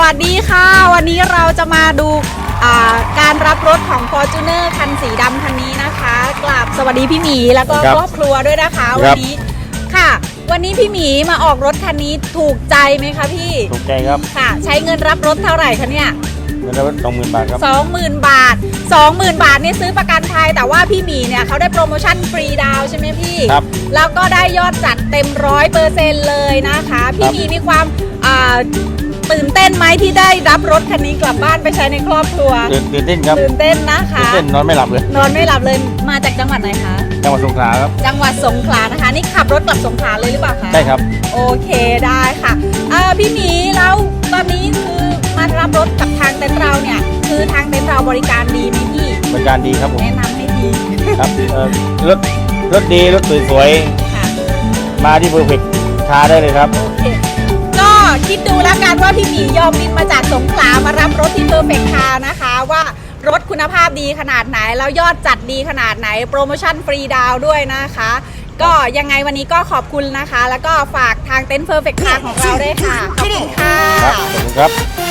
วัสดีค่ะ วันนี้เราจะมาดูอ่าการรับรถของ Fortuner คันสีดำคันนี้นะคะกราบสวัสดีพี่หมีแล้วก็ครับครอบครัวด้วยนะคะครับวันนี้ค่ะ วันนี้พี่หมีมาออกรถคันนี้ถูกใจไหมคะพี่ถูกใจครับค่ะ ใช้เงินรับรถเท่าไหร่คะเนี่ยเงินรับสองหมื่นบาทครับ20,000บาท20,000บาทเนี่ยซื้อประกันภัยแต่ว่าพี่หมีเนี่ยเขาได้โปรโมชั่นฟรีดาวน์ใช่ไหมพี่ครับแล้วก็ได้ยอดจัดเต็มร้อยเปอร์เซ็นต์เลยนะคะ พี่ครับหมีมีความอ่า ตื่นเต้นไหมที่ได้รับรถคันนี้กลับบ้านไปใช้ในครอบครัว ตื่นตื่นเต้นครับตื่นเต้นนะคะตื่นเต้นนอนไม่หลับเลย นอนไม่หลับเลยมาจากจังหวัดไหนคะ จังหวัดสงขลาครับ จังหวัดสงขลานะคะ นี่ขับรถกลับสงขลาเลยหรือเปล่าคะได้ครับ โอเคได้ค่ะอ่าพี่หมีแล้วตอนนี้คือมารับรถกับทางเต็นท์เราเนี่ย คือทางเต็นท์เราบริการดีไหมพี่บริการดีครับผมแนะนำให้ดีครับเอ่อรถรถดีรถสวยค่ะๆมาที่เพอร์เฟกคาได้เลยครับโอเคก็ คิดดูแล้วกันว่าพี่หมียอมบินมาจากสงขลามารับรถที่เพอร์เฟกคานะคะ ว่ารถคุณภาพดีขนาดไหน แล้วยอดจัดดีขนาดไหน โปรโมชั่นฟรีดาวด้วยนะคะ ก็ยังไงวันนี้ก็ขอบคุณนะคะ แล้วก็ฝากทางเต็นท์เพอร์เฟกคาของเราด้วยค่ะ ขอบคุณค่ะ ครับขอบคุณครับ